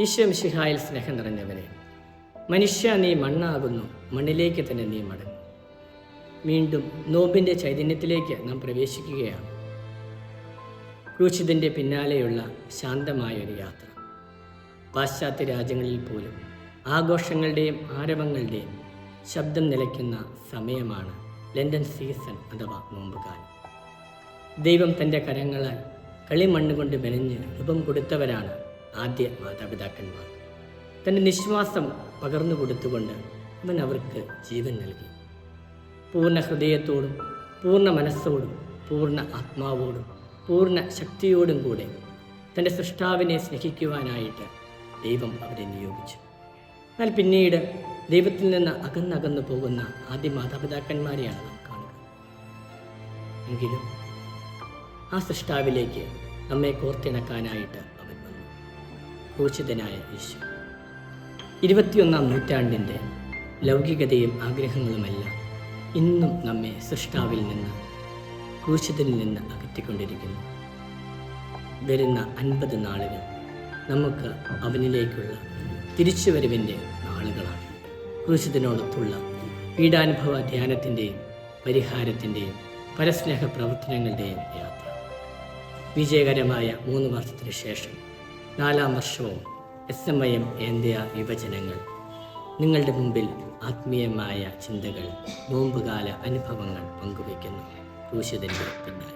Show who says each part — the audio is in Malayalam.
Speaker 1: ഈശോ മിശിഹായിൽ സ്നേഹം നിറഞ്ഞവനെ മനുഷ്യ നീ മണ്ണാകുന്നു മണ്ണിലേക്ക് തന്നെ നീ മടങ്ങും. വീണ്ടും നോമ്പിന്റെ ചൈതന്യത്തിലേക്ക് നാം പ്രവേശിക്കുകയാണ്. ക്രൂശിതന്റെ പിന്നാലെയുള്ള ശാന്തമായ ഒരു യാത്ര. പാശ്ചാത്യ രാജ്യങ്ങളിൽ പോലും ആഘോഷങ്ങളുടെയും ആരവങ്ങളുടെയും ശബ്ദം നിലയ്ക്കുന്ന സമയമാണ് ലണ്ടൻ സീസൺ അഥവാ നോമ്പുകാലം. ദൈവം തന്റെ കരങ്ങളാൽ കളിമണ്ണ് കൊണ്ട് മെനഞ്ഞ് രൂപം കൊടുത്തവരാണ് ആദ്യ മാതാപിതാക്കന്മാർ. തന്റെ നിശ്വാസം പകർന്നു കൊടുത്തുകൊണ്ട് അവൻ അവർക്ക് ജീവൻ നൽകി. പൂർണ ഹൃദയത്തോടും പൂർണ മനസ്സോടും പൂർണ ആത്മാവോടും പൂർണ ശക്തിയോടും കൂടെ തന്റെ സൃഷ്ടാവിനെ സ്നേഹിക്കുവാനായിട്ട് ദൈവം അവരെ നിയോഗിച്ചു. എന്നാൽ പിന്നീട് ദൈവത്തിൽ നിന്ന് അകന്നകന്നു പോകുന്ന ആദ്യ മാതാപിതാക്കന്മാരെയാണ് നാം കാണുക. എങ്കിലും ആ സൃഷ്ടാവിലേക്ക് നമ്മെ കോർത്തിണക്കാനായിട്ട് ക്രൂശിതനായ യേശു. ഇരുപത്തിയൊന്നാം നൂറ്റാണ്ടിന്റെ ലൗകികതയും ആഗ്രഹങ്ങളുമെല്ലാം ഇന്നും നമ്മെ സൃഷ്ടാവിൽ നിന്ന് ക്രൂശിതനിൽ നിന്ന് അകറ്റിക്കൊണ്ടിരിക്കുന്നു. വരുന്ന അൻപത് നാളുകൾ നമുക്ക് അവനിലേക്കുള്ള തിരിച്ചുവരവിന്റെ നാളുകളാണ്. ക്രൂശിതനോടൊത്തുള്ള പീഡാനുഭവ ധ്യാനത്തിന്റെയും പരിഹാരത്തിന്റെയും പരസ്നേഹ പ്രവർത്തനങ്ങളുടെയും യാത്ര. വിജയകരമായ മൂന്ന് വർഷത്തിന് ശേഷം നാലാം വർഷവും S M I M India യുവജനങ്ങൾ നിങ്ങളുടെ മുമ്പിൽ ആത്മീയമായ ചിന്തകൾ നോമ്പുകാല അനുഭവങ്ങൾ പങ്കുവയ്ക്കുന്നു. ക്രൂശിതന്റെ പിന്നാലെ.